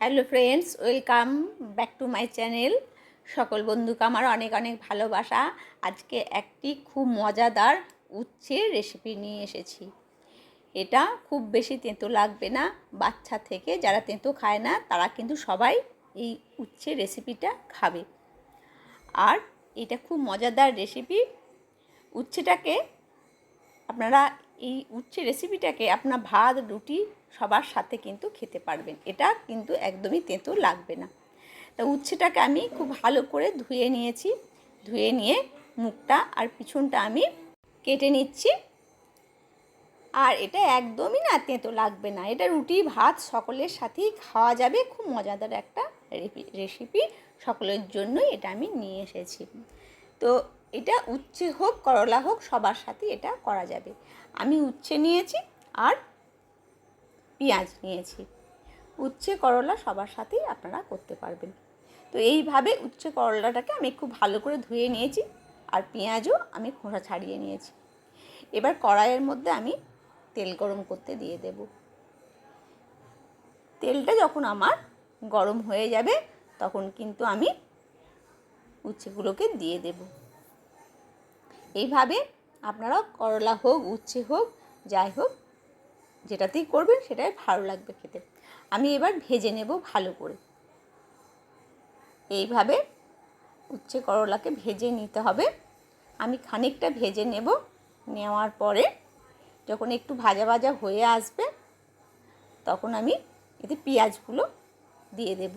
Hello friends welcome back to my channel সকল বন্ধুকে আমার অনেক অনেক ভালোবাসা। আজকে একটি খুব মজাদার উচ্ছের রেসিপি নিয়ে এসেছি। এটা খুব বেশি তেঁতো লাগবে না, বাচ্চা থেকে যারা তেঁতো খায় না, তারা কিন্তু সবাই এই উচ্ছের রেসিপিটা খাবে। আর এটা খুব মজাদার রেসিপি উচ্ছেটাকে আপনারা এই উচ্ছে রেসিপিটাকে আপনার ভাত, রুটি সবার সাথে কিন্তু খেতে পারবেন। এটা কিন্তু একদমই তেঁতো লাগবে না। তা উচ্ছেটাকে আমি খুব ভালো করে ধুয়ে নিয়েছি। ধুয়ে নিয়ে মুখটা আর পিছনটা আমি কেটে নিচ্ছি। আর এটা একদমই না তেঁতো লাগবে না। এটা রুটি, ভাত সকলের সাথেই খাওয়া যাবে। খুব মজাদার একটা রেসিপি সকলের জন্যই এটা আমি নিয়ে এসেছি। তো এটা উচ্ছে হোক, করলা হোক, সবার সাথে এটা করা যাবে। আমি উচ্ছে নিয়েছি আর পেঁয়াজ নিয়েছি। উচ্ছে, করলা সবার সাথেই আপনারা করতে পারবেন। তো এইভাবে উচ্ছে, করলাটাকে আমি খুব ভালো করে ধুয়ে নিয়েছি আর পেঁয়াজও আমি খোসা ছাড়িয়ে নিয়েছি। এবার কড়াইয়ের মধ্যে আমি তেল গরম করতে দিয়ে দেব। তেলটা যখন আমার গরম হয়ে যাবে, তখন কিন্তু আমি উচ্ছেগুলোকে দিয়ে দেব। এইভাবে আপনারা করলা হোক, উচ্ছে হোক, যাই হোক, যেটাতেই করবেন সেটাই ভালো লাগবে খেতে। আমি এবার ভেজে নেব ভালো করে। এইভাবে উচ্ছে করলাকে ভেজে নিতে হবে। আমি খানিকটা ভেজে নেব। নেওয়ার পরে যখন একটু ভাজা ভাজা হয়ে আসবে, তখন আমি এতে পেঁয়াজগুলো দিয়ে দেব।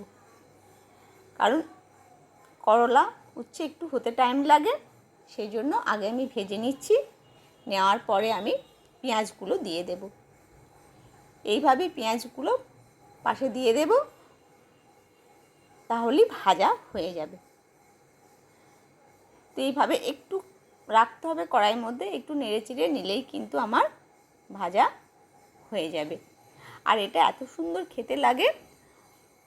কারণ করলা, উচ্ছে একটু হতে টাইম লাগে। সেই জন্য আগে আমি ভেজে নিচ্ছি। নেওয়ার পরে আমি পেঁয়াজগুলো দিয়ে দেব। এইভাবে পেঁয়াজগুলো পাশে দিয়ে দেব। তাহলেই ভাজা হয়ে যাবে। তো এইভাবে একটু রাখতে হবে কড়াইয়ের মধ্যে, একটু নেড়ে চিড়ে নিলেই কিন্তু আমার ভাজা হয়ে যাবে। আর এটা এত সুন্দর খেতে লাগে,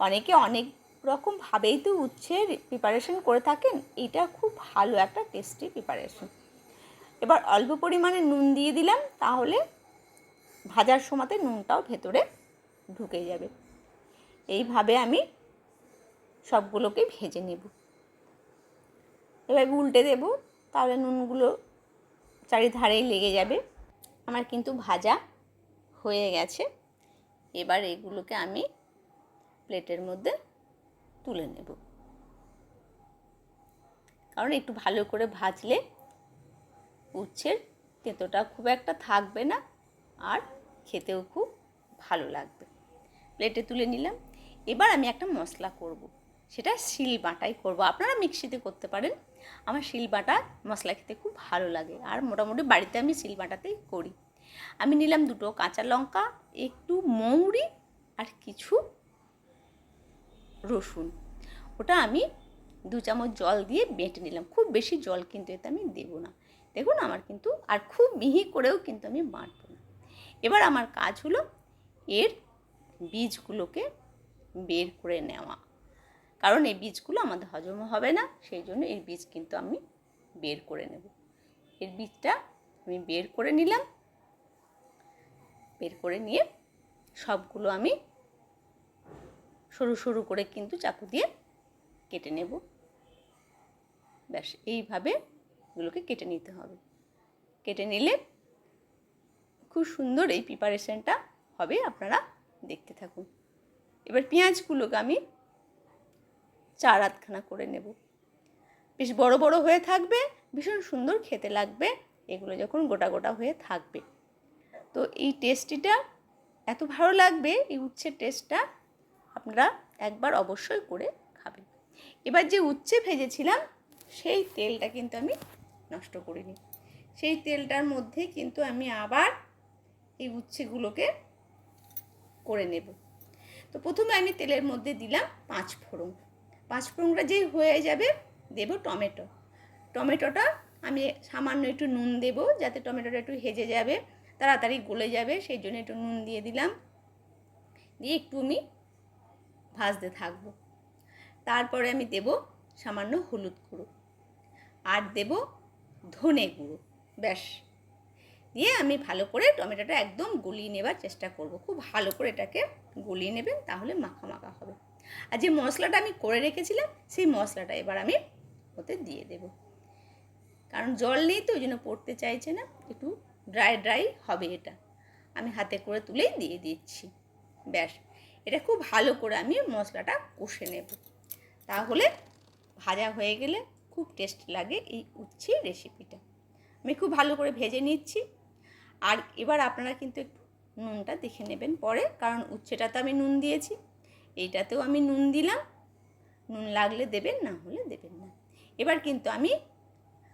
অনেকে অনেক রকমভাবেই তো উচ্ছে প্রিপারেশন করে থাকেন, এটা খুব ভালো একটা টেস্টি প্রিপারেশন এবার অল্প পরিমাণে নুন দিয়ে দিলাম, তাহলে ভাজার সময়তে নুনটাও ভেতরে ঢুকে যাবে। এইভাবে আমি সবগুলোকে ভেজে নেব। এবার উল্টে দেব, তাহলে নুনগুলো চারিধারেই লেগে যাবে। আমার কিন্তু ভাজা হয়ে গেছে। এবার এগুলোকে আমি প্লেটের মধ্যে তুলে নেব। কারণ একটু ভালো করে ভাজলে উচ্ছের তেঁতোটা খুব একটা থাকবে না আর খেতেও খুব ভালো লাগবে। প্লেটে তুলে নিলাম। এবার আমি একটা মশলা করব। সেটা শিল বাটাই করব। আপনারা মিক্সিতে করতে পারেন। আমার শিল বাটা মশলা খেতে খুব ভালো লাগে আর মোটামুটি বাড়িতে আমি শিল বাটাতেই করি। আমি নিলাম দুটো কাঁচা লঙ্কা, একটু মৌরি আর কিছু রসুন। ওটা আমি দু চামচ জল দিয়ে বেটে নিলাম। খুব বেশি জল কিন্তু এতে আমি দেবো না। দেখুন আমার কিন্তু, আর খুব মিহি করেও কিন্তু আমি বাঁটবো না। এবার আমার কাজ হলো এর বীজগুলোকে বের করে নেওয়া। কারণ এই বীজগুলো আমাদের হজম হবে না, সেই জন্য এর বীজ কিন্তু আমি বের করে নেব। এর বীজটা আমি বের করে নিলাম। বের করে নিয়ে সবগুলো আমি সরু সরু করে কিন্তু চাকু দিয়ে কেটে নেব। ব্যাস, এইভাবে এগুলোকে কেটে নিতে হবে। কেটে নিলে খুব সুন্দর এই প্রিপারেশনটা হবে, আপনারা দেখতে থাকুন। এবার পেঁয়াজগুলোকে আমি চার আধখানা করে নেব। বেশ বড় বড় হয়ে থাকবে, ভীষণ সুন্দর খেতে লাগবে, এগুলো যখন গোটা গোটা হয়ে থাকবে। তো এই টেস্টিটা এত ভালো লাগবে, এই উচ্ছের টেস্টটা আপনারা একবার অবশ্যই করে খাবেন। এবার যে উচ্ছে ভেজেছিলাম, সেই তেলটা কিন্তু আমি নষ্ট করিনি। সেই তেলটার মধ্যে কিন্তু আমি আবার এই উচ্ছেগুলোকে করে নেব। তো প্রথমে আমি তেলের মধ্যে দিলাম পাঁচ ফোড়ন। পাঁচ ফোড়নটা যেই হয়ে যাবে, দেব টমেটো। টমেটোটা আমি সামান্য একটু নুন দেব, যাতে টমেটোটা একটু হেজে যাবে, তাড়াতাড়ি গলে যাবে, সেই জন্য একটু নুন দিয়ে দিলাম। দিয়ে একটু আমি ভাজতে থাকব। তারপরে আমি দেব সামান্য হলুদ গুঁড়ো আর দেব ধনে গুঁড়ো, ব্যাস। দিয়ে আমি ভালো করে টমেটোটা একদম গলিয়ে নেবার চেষ্টা করব। খুব ভালো করে এটাকে গলিয়ে নেবেন, তাহলে মাখা মাখা হবে। আর যে মশলাটা আমি করে রেখেছিলাম, সেই মশলাটা এবার আমি ওতে দিয়ে দেব। কারণ জল নেই তো, ওই জন্য পড়তে চাইছে না। একটু ড্রাই ড্রাই হবে এটা। আমি হাতে করে তুলেই দিয়ে দিচ্ছি। ব্যাস। এটা খুব ভালো করে আমি মশলাটা কষে নেব। তাহলে ভাজা হয়ে গেলে খুব টেস্ট লাগে এই উচ্ছে রেসিপিটা আমি খুব ভালো করে ভেজে নিচ্ছি। আর এবার আপনারা কিন্তু একটু নুনটা দেখে নেবেন পরে, কারণ উচ্ছেটাতে আমি নুন দিয়েছি, এইটাতেও আমি নুন দিলাম। নুন লাগলে দেবেন, না হলে দেবেন না। এবার কিন্তু আমি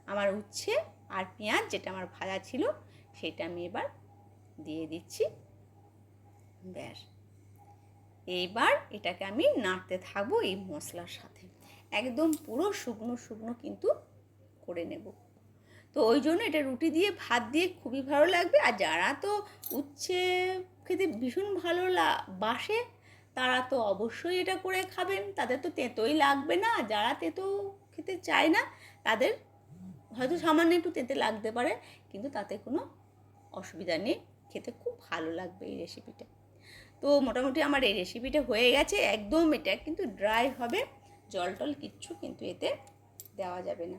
আমার উচ্ছে আর পেঁয়াজ, যেটা আমার ভাজা ছিল, সেটা আমি এবার দিয়ে দিচ্ছি। ব্যাস। এইবার এটাকে আমি নাড়তে থাকব এই মশলার সাথে। একদম পুরো শুকনো শুকনো কিন্তু করে নেব। তো ওই জন্য এটা রুটি দিয়ে, ভাত দিয়ে খুবই ভালো লাগবে। আর যারা তো উচ্ছে খেতে ভীষণ ভালো বাসে, তারা তো অবশ্যই এটা করে খাবেন। তাদের তো তেঁতোই লাগবে না। যারা তেঁতো খেতে চায় না, তাদের হয়তো সামান্য একটু তেঁতে লাগতে পারে। কিন্তু তাতে কোনো অসুবিধা নেই। খেতে খুব ভালো লাগবে এই রেসিপিটা তো মোটামুটি আমার এই রেসিপিটা হয়ে গেছে, একদম এটা কিন্তু ড্রাই হবে জল টল কিচ্ছু কিন্তু এতে দেওয়া যাবে না।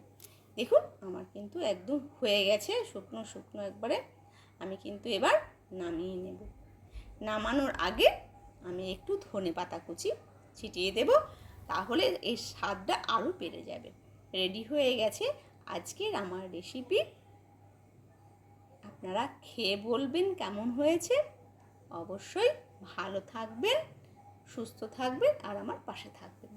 দেখুন, আমার কিন্তু একদম হয়ে গেছে, শুকনো শুকনো একবারে, আমি কিন্তু এবার নামিয়ে নেব। নামানোর আগে আমি একটু ধনে পাতা কুচি ছিটিয়ে দেব, তাহলে এর স্বাদটা আরও বেড়ে যাবে। রেডি হয়ে গেছে আজকের আমার রেসিপি আপনারা খেয়ে বলবেন কেমন হয়েছে? অবশ্যই ভালো থাকবেন সুস্থ থাকবেন আর আমার পাশে থাকবেন।